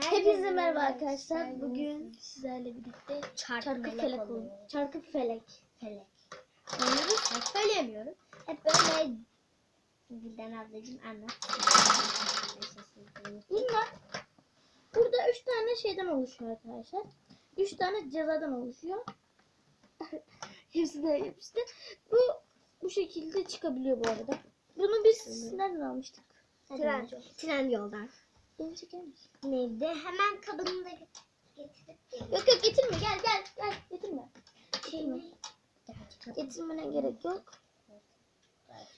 Hepinize merhaba arkadaşlar. Bugün sizlerle birlikte çarkı, çarkı felek oynuyoruz. Çarkı felek. Felek. Oynuyoruz. Hep söyleyemiyorum. Hep böyle Gülden ablacığım anlat. Bunlar burada üç tane şeyden oluşuyor arkadaşlar. Üç tane cezadan oluşuyor. Hepsi de hepsi. Bu bu şekilde çıkabiliyor bu arada. Bunu biz nereden almıştık? Tren, tren yoldan. Beni çeker misin? Neydi? Hemen kabını da getirip Yok yok getirme gel gel gel getirme. Getirme. Gerçekten. Getirmene gerek yok.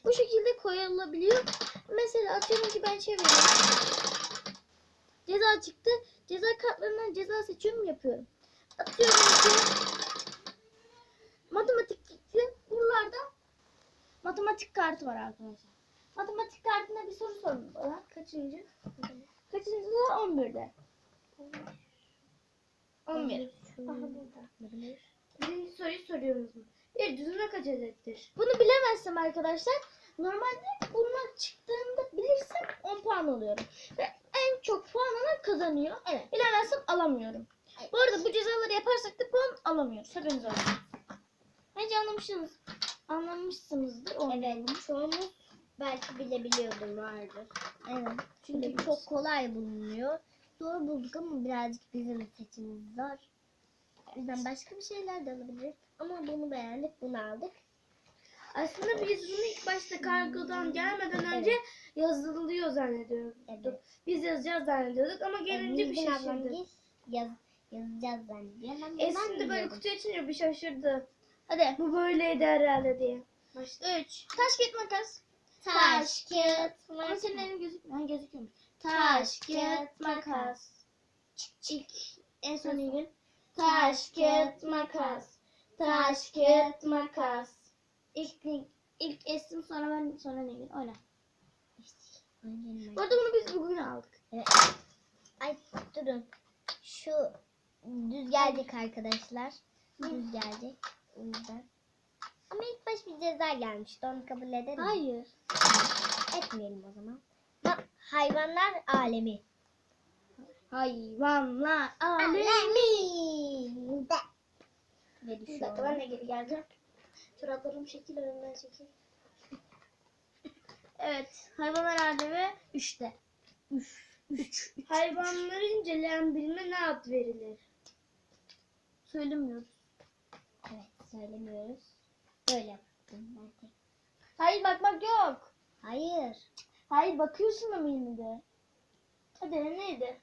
Bu şekilde koyulabiliyor. Mesela atıyorum ki ben çeviriyorum. Ceza çıktı. Ceza kartlarından ceza seçiyorum yapıyorum. Atıyorum ki matematikte buralarda matematik kartı var arkadaşlar. Matematik kartında bir soru sorun bana. Kaçıncı? Kaçıncı da 11'de. 11. Aha burada. Birinci soruyu soruyoruz mu? Bir düzüne kaç adettir? Bunu bilemezsem arkadaşlar normalde bunlar çıktığında bilirsem 10 puan alıyorum. Ve en çok puan alan kazanıyor. Evet. Bilemezsem alamıyorum. Evet. Bu arada bu cezaları yaparsak da puan alamıyoruz. Haberiniz olsun. Bence anlamışsınız. Anlamışsınızdır. Evet. Çoğumuz belki bilebiliyordur vardır. Evet. Çünkü Çünkü çok kolay bulunuyor. Zor bulduk ama birazcık bizim seçimimiz zor. O yüzden başka bir şeyler de alabiliriz. Ama bunu beğendik, bunu aldık. aslında biz bunu ilk başta kargodan gelmeden önce yazılıyor zannediyorduk. Evet. Biz yazacağız zannediyorduk ama gelince bir Nilgün ablam şaşırdık. biz yaz, yazacağız zannediyor. Esin de böyle biliyordum. kutu açınca bir şaşırdı. Hadi. Bu böyleydi herhalde diye. Başla. 3. Taş kağıt makas. Taş, kağıt, Ama makas. senin elin gözükmüyor. Gözüküyormuş. Taş, kağıt, makas. İlk en son gün. Taş, kağıt, makas. Taş, kağıt, makas. İlk, ilk Esin sonra ben sonra Nilgün. Oyna. Aynen Bu arada bunu biz bugün aldık. Evet. Ay durun. Şu düz gelecek arkadaşlar. Düz gelecek. O yüzden. Ama ilk baş bir ceza gelmişti. Onu kabul edelim. Hayır. Etmeyelim o zaman. Bak, hayvanlar alemi. Hayvanlar alemi. Alemi. De. Ve Bir dakika ben de geri geleceğim. Çoraplarım şekil önümden çekil. Evet. Hayvanlar alemi 3'te. 3. 3. Hayvanları inceleyen bilime ne ad verilir? Söylemiyoruz. Evet söylemiyoruz. Böyle yaptım ben tek. Hayır bakmak yok. Hayır. Hayır bakıyorsun ama yine de. Hadi neydi?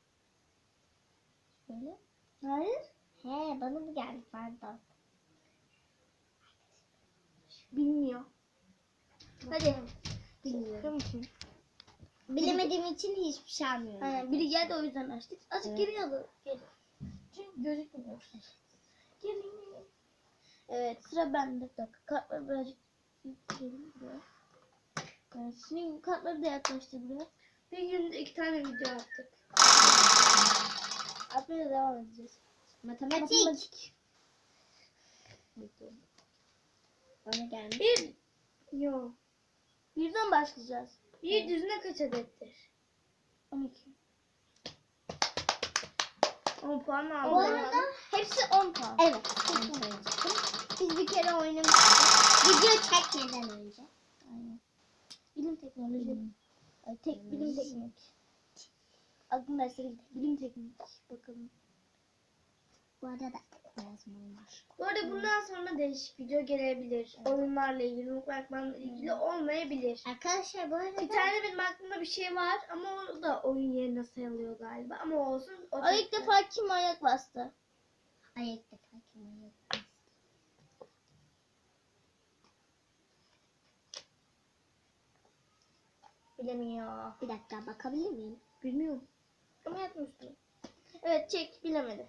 Böyle. Hayır. He bana mı geldi pardon. Bilmiyor. Hadi. Bilmiyorum. Bakın. Bilemediğim için hiçbir şey almıyorum. Aynen biri geldi o yüzden açtık. Azıcık Evet. geri alın. Geri. Çünkü gözükmüyor. Geri. Evet sıra bende. Bir dakika kartları birazcık yükleyelim buraya. Evet, şimdi kartları da yaklaştır buraya. Bir günde iki tane video attık. Atmaya devam edeceğiz. Matematik. Bana gelmiş. Bir. Yok. Birden başlayacağız. Bir düzine kaç adettir? 12. 10 puan aldım. Bu arada hepsi 10 puan. evet. Ben söyleyecektim. Biz bir kere oynamıştık. Video çekmeden önce. Aynen. Bilim teknoloji. Ay, tek bilim Teknoloji. teknik. Aklım dersleri gitti. Bilim teknik. Bakalım. Bu arada yazmam var. Bu arada bundan sonra değişik video gelebilir. Oyunlarla ilgili, mukbanglarla ilgili olmayabilir. Arkadaşlar bu arada Bir tane benim aklımda bir şey var ama o da oyun yerine sayılıyor galiba. Ama olsun. O Ay ilk defa kim ayak bastı? Ay ilk defa kim oynadı? Bilemiyor. Bir dakika bakabilir miyim? Bilmiyorum. Ama yapmıştım. Evet çek bilemedi.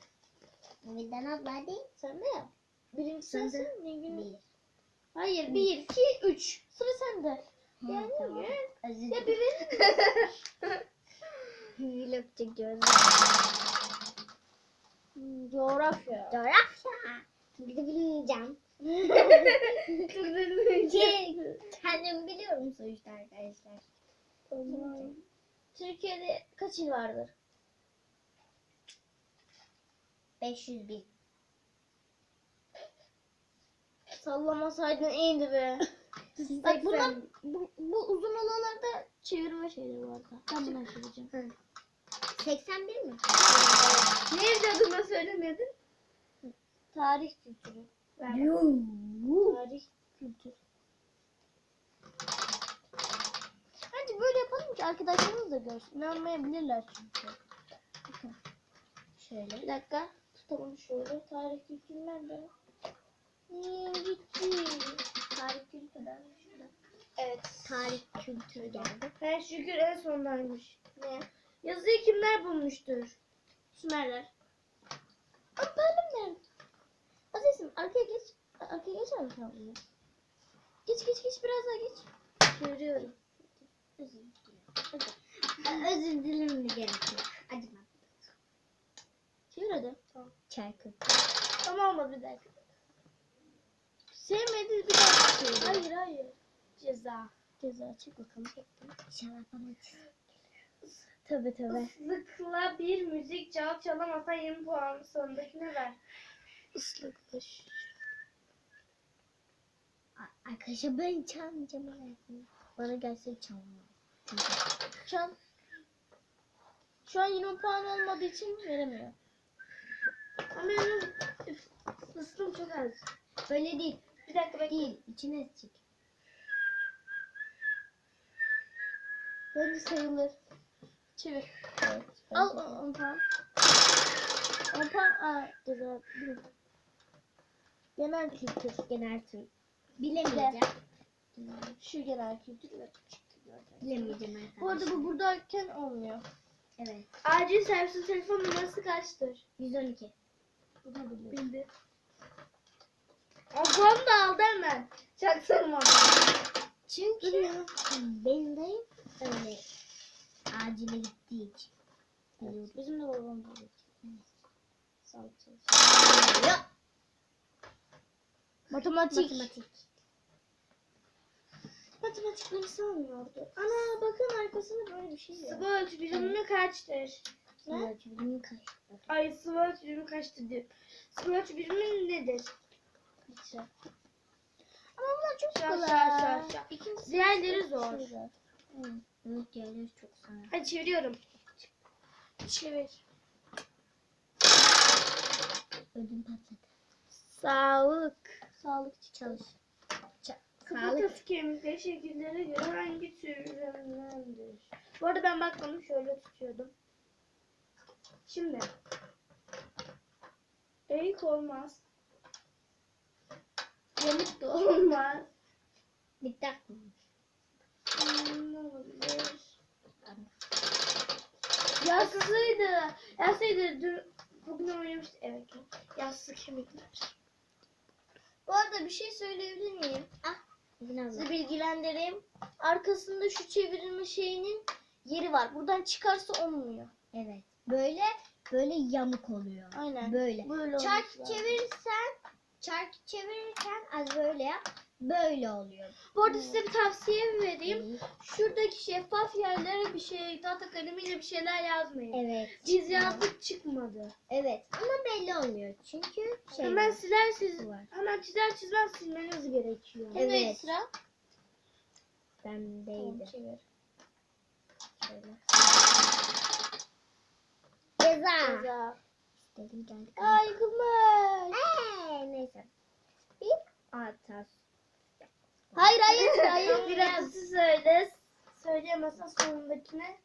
Gülden abla değil. Sen de yap. Birinci Sen de. sensin. Nilgün- Bir. Hayır bir, iki, üç. Sıra sende. He, Yani tamam. ya. Özür Ya dilerim. bir verin. Vlog çekiyoruz. Hmm, Coğrafya. Coğrafya. De bilmeyeceğim. Ki kendim biliyorum sonuçta arkadaşlar. Türkiye'de kaç il vardır? 500 bin. Sallamasaydın iyiydi be. Bak 80. bunlar, bu, bu uzun olanlarda çevirme şeyleri vardı. Ben bunu. Hı. 81 mi? Ne yazdığını söylemedin? Tarih kültürü. Tarih kültür. Bence böyle yapalım ki arkadaşlarımız da görsün. İnanmayabilirler çünkü. Bakın. Şöyle. Bir dakika. Tutalım şöyle. Tarih kültür nerede? Hmm, gitti. Tarih kültür. Evet. Tarih kültürü geldi. He şükür en sondaymış. Ne? Yazıyı kimler bulmuştur? Sümerler. Ama nerede? Azizim arkaya geç. Arkaya misin abla? Geç geç geç biraz daha geç. Görüyorum. Özür dilerim. Özür dilerim de gerek yok. Hadi bak. Çevir hadi. Tamam. Çay kültürü. Tamam olmadı bir dakika. Sevmedi bir daha çevir. Hayır hayır. Ceza. Ceza çek bakalım. İnşallah bana çiz. Tabi tabi. Islıkla bir müzik çal çalamazsan 20 puan sonundaki ne ver? Islıkla. Arkadaşlar ben çalmayacağım hayatımda. Bana gelse çalmam. Çal. Şu an 20 puan olmadığı için veremiyor. Ama benim ıslım çok az. Böyle değil. Bir dakika bekle. Değil. İçine çık. Bence sayılır. Çevir. Evet. Al 10 puan. 10 puan. Aa ceza. dur. Genel kültür. Genel tüm. Bilemeyeceğim. Şu genel kültür. Evet. Bilemeyeceğim arkadaşlar. Bu arada bu buradayken olmuyor. Evet. Acil servisin telefon numarası kaçtır? 112. Bu da biliyor. Bildi. Ablam da aldı hemen. Çaktırma. Çünkü benim dayım öyle acile gittiği için. Biliyorum. Bizim de babam da biliyor. Sağlık çalışıyor. Yok. Matematik. Matematik. Matematik beni salmıyordu. Ana bakın arkasında böyle bir şey var. Sıvı ölçü birimi kaçtır? Ne? Benim kaç. Ay sıvı ölçü birimi kaçtır diyor. Sıvı ölçü birimi nedir? Litre. Ama bunlar çok Şa, kolay. şa, şa, şa. İkincisi Diğerleri zor. Evet diğerleri çok sana. Hadi çeviriyorum. Çevir. Ödüm patladı. Sağlık. Sağlık Çalış. Kafatası kemikleri şekillere göre hangi türdendendir? Bu arada ben bakmadım şöyle tutuyordum. Şimdi. Eğik olmaz. Yamuk da olmaz. Hmm, ne olabilir? Yassıydı. Yassıydı. Dün, bugün oynamıştık. Evet. Yassı kemikler. Bu arada bir şey söyleyebilir miyim? Ah. Abla. Sizi bilgilendireyim. Arkasında şu çevirme şeyinin yeri var. Buradan çıkarsa olmuyor. Evet. Böyle böyle yamuk oluyor. Aynen. Böyle. Böyle Çark lazım. çevirirsen çark çevirirken az böyle yap. Böyle oluyor. Bu arada size bir tavsiye vereyim. Evet. Şuradaki şeffaf yerlere bir şey, tahta kalemiyle bir şeyler yazmayın. Evet. Biz yazdık çıkmadı. Evet. Ama belli olmuyor. Çünkü şey hemen var. siler siz, var. hemen çizer çizmez silmeniz gerekiyor. Evet. Kimdeydi sıra? Bendeydi. çevir. Şöyle. Ceza. Ceza. Dedim geldik. Aa yıkılmış. Eee, neyse. Bir atas. Hayır hayır hayır. Biraz söyle. Söyleyemezsen sonundakine.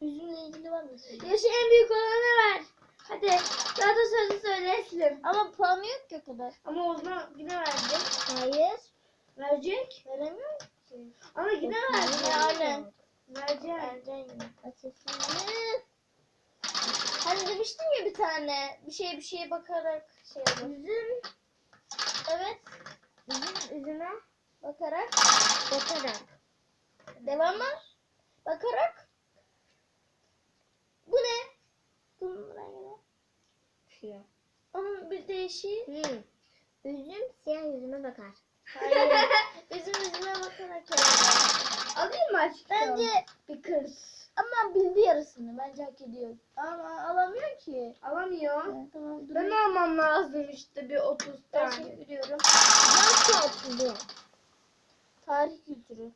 Üzümle ilgili var mı? Yaşı en büyük olanı ver. Hadi. Daha da sözü söyle Eslem. Ama puanı yok ki o kadar. Ama o zaman yine verecek. Hayır. Verecek. Veremiyorum ki. Ama yine verecek. Yani. Verecek. Vereceksin yine. Hani demiştin ya bir tane. Bir şeye bir şeye bakarak şey yapalım. Üzüm. Evet. Üzüm üzüme Bakarak. bakarak. Devam var. Bakarak. Bu ne? Bunun rengi ne? Siyah. Onun bir değişiği. Hmm. Üzüm siyah yüzüme bakar. Hayır. Bizim yüzüne bakarak. Alayım mı açıkçası? Bence bir kız. Ama bildi yarısını. Bence hak ediyor. Ama alamıyor ki. Alamıyor. Evet, tamam dur. Ben almam lazım işte bir 30 Ben tane. çeviriyorum. Nasıl atılıyor? Tarih kültürü.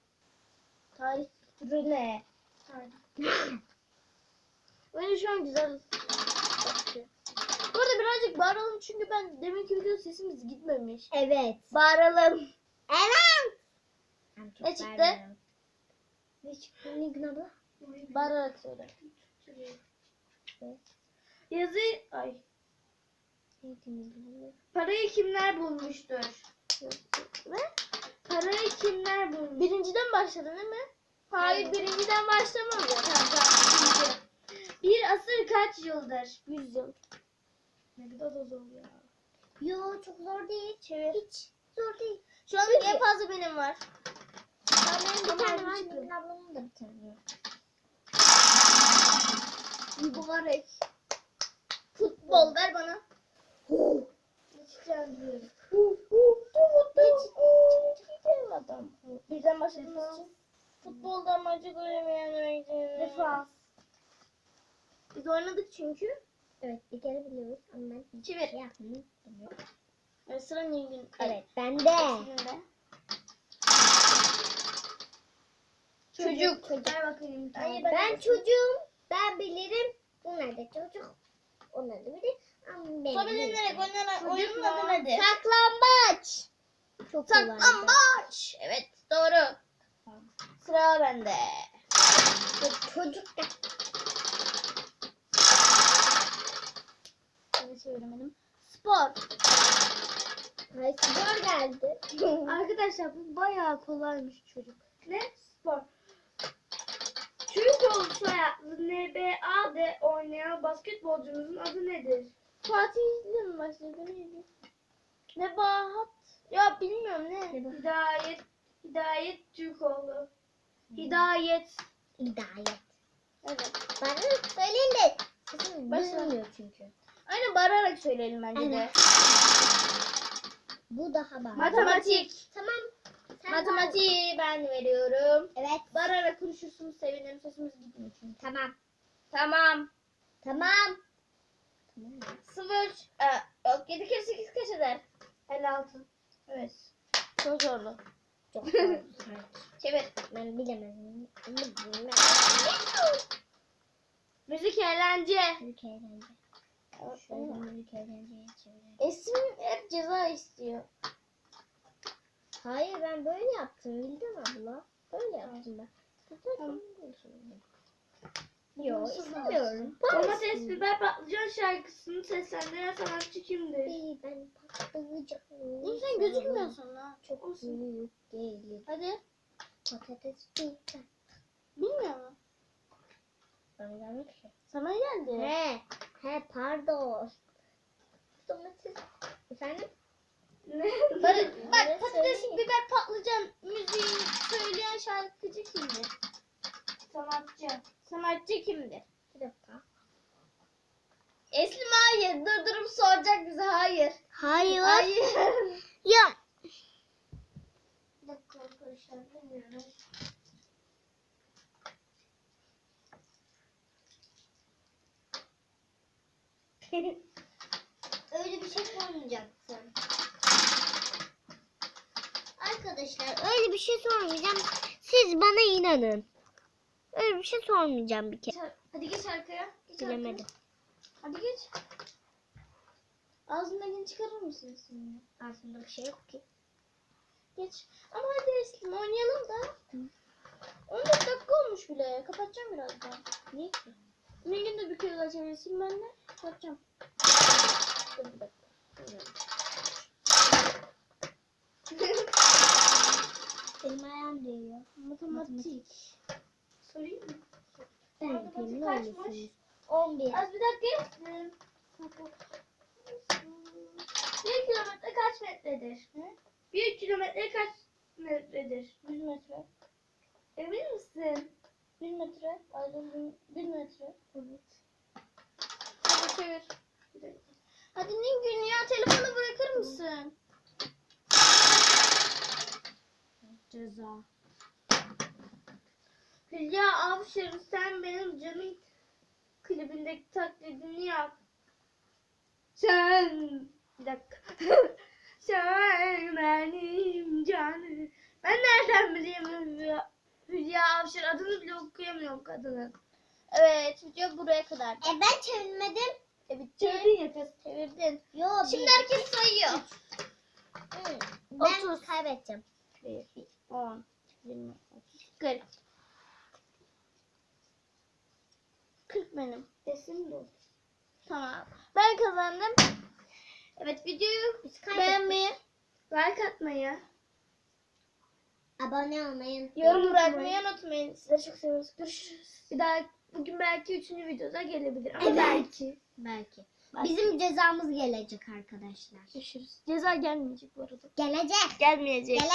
Tarih kültürü ne? Bence şu an güzel. Burada birazcık bağıralım çünkü ben deminki videoda sesimiz gitmemiş. Evet. Bağıralım. Evet. Ne çıktı? Ne çıktı? Ne gün abla? Bağırarak söyle. Yazı ay parayı kimler bulmuştur? Ne? Parayı kimler bulmuş? Birinciden başladın değil mi? Hayır birinciden başlamadı. Tamam, tamam, ikinci. Bir asır kaç yıldır? 100 yıl. Ne kadar da zor ya. Yo çok zor değil. Çevir. Hiç zor değil. Şu an en fazla benim var. Ben benim bir tane var. ablamın da bir tane var. Mübarek. Futbol ver bana. Güçlendirin. adam. Birden başladığımız için. Futbolda maçı göremeyen öğrenciler. Defans. Biz oynadık çünkü. Evet bir kere biliyoruz ama ben Çevir. şey yapmayı bilmiyorum. Ve sıra Nilgün. Evet bende. Şimdi. Çocuk. Çocuk. Ver bakayım. Hayır, Ben, ben- çocuğum. Ben bilirim. Bunlar da çocuk. Onlar da bilir. Ama ben Çocuk oyunun mu? adı nedir? Saklambaç. Çok. Saklambaç. Evet doğru. Sıra bende. Çocuk da. Çeviremedim. Spor. Ay spor geldi. Arkadaşlar bu bayağı kolaymış çocuk. Ne? Spor. Türk ol soyadlı NBA'de oynayan basketbolcumuzun adı nedir? Fatih'le mi başladı neydi? Nebahat. Ya bilmiyorum ne. Hidayet Hidayet Türkoğlu. Hidayet. Hidayet. Evet. Bana söyleyin de. Sesim Başla. duyulmuyor çünkü. Aynen bağırarak söyleyelim bence de. Bu daha bağlı. Matematik. Tamam. Matematiği ben veriyorum. Evet. Bağırarak konuşursunuz sevinirim sesimiz gitmiyor çünkü. Tamam. Tamam. Tamam. Sıfır. E, yok 7 kere 8 kaç eder? 56. Evet. Çok zorlu. Çok zor. Çevir. ben bilemezdim. Ama bilmem. Müzik eğlence. Büyük eğlence. Şöyle büyük eğlenceye çevirelim. Esim hep ceza istiyor. Hayır ben böyle yaptım Bildim abla. Böyle yaptım ben. Tamam. Yok istemiyorum. Domates, biber, patlıcan şarkısını seslendiren sanatçı kimdir? Ben patlayacağım. Oğlum sen gözükmüyorsun ha. Çok büyük gelir. Hadi. Patates biber. Bilmiyor musun? Bana gelmiş ki. Sana geldi. He. He pardon. Domates. Efendim? Ne? Bak, patates, biber, patlıcan müziği söyleyen şarkıcı kimdir? Sanatçı. Sanatçı kimdir? Bir dakika. Eslim hayır. Durdurup soracak bize hayır. Hayır. Hayır. Ya. Bir dakika arkadaşlar bilmiyorum. Öyle bir şey sormayacaksın. Arkadaşlar öyle bir şey sormayacağım. Siz bana inanın. Öyle bir şey sormayacağım bir kere. Hadi geç arkaya. Geç Bilemedim. Arkaya. Hadi geç. Ağzındakini çıkarır mısın şimdi? Aslında bir şey yok ki. Geç. Ama hadi Eslim oynayalım da. 14 dakika olmuş bile. Kapatacağım birazdan. Niye ki? Nilgün de bir kere daha çevirsin ben de. Kapatacağım. Dur bir dakika. Benim ayağım değiyor. Matematik. Sorayım mı? Ben Matematik yapayım ne olursunuz. 11. Az bir dakika. Bir kilometre kaç metredir? Bir kilometre kaç metredir? 100 metre. Emin misin? 1 metre. Aydın 1 metre. Evet. Hadi çevir. Bir. Hadi Nilgün ya telefonu bırakır mısın? Ceza. Hülya Avşar sen benim canım klibindeki taklidini yap. Sen bir dakika. sen benim canım. Ben nereden bileyim Hülya, Hülya Avşar adını bile okuyamıyorum kadının. Evet video buraya kadar. E ben çevirmedim. E bitti. Çevirdin ya kız. Çevirdin. Yo. Şimdi bir- herkes sayıyor. Hı, Ben Otuz. kaybedeceğim. 1, 10, 20, 30, 40. 40 benim. Desin bu. Tamam. Ben kazandım. Evet videoyu beğenmeyi, Like atmayı. Abone olmayı. yorum bırakmayı unutmayın. Sizleri çok seviyoruz. Görüşürüz. Bir daha bugün belki üçüncü videoda gelebilir. Ama Evet. belki. Belki. Bizim cezamız gelecek arkadaşlar. Görüşürüz. Ceza gelmeyecek bu arada. Gelecek. Gelmeyecek. Gelecek.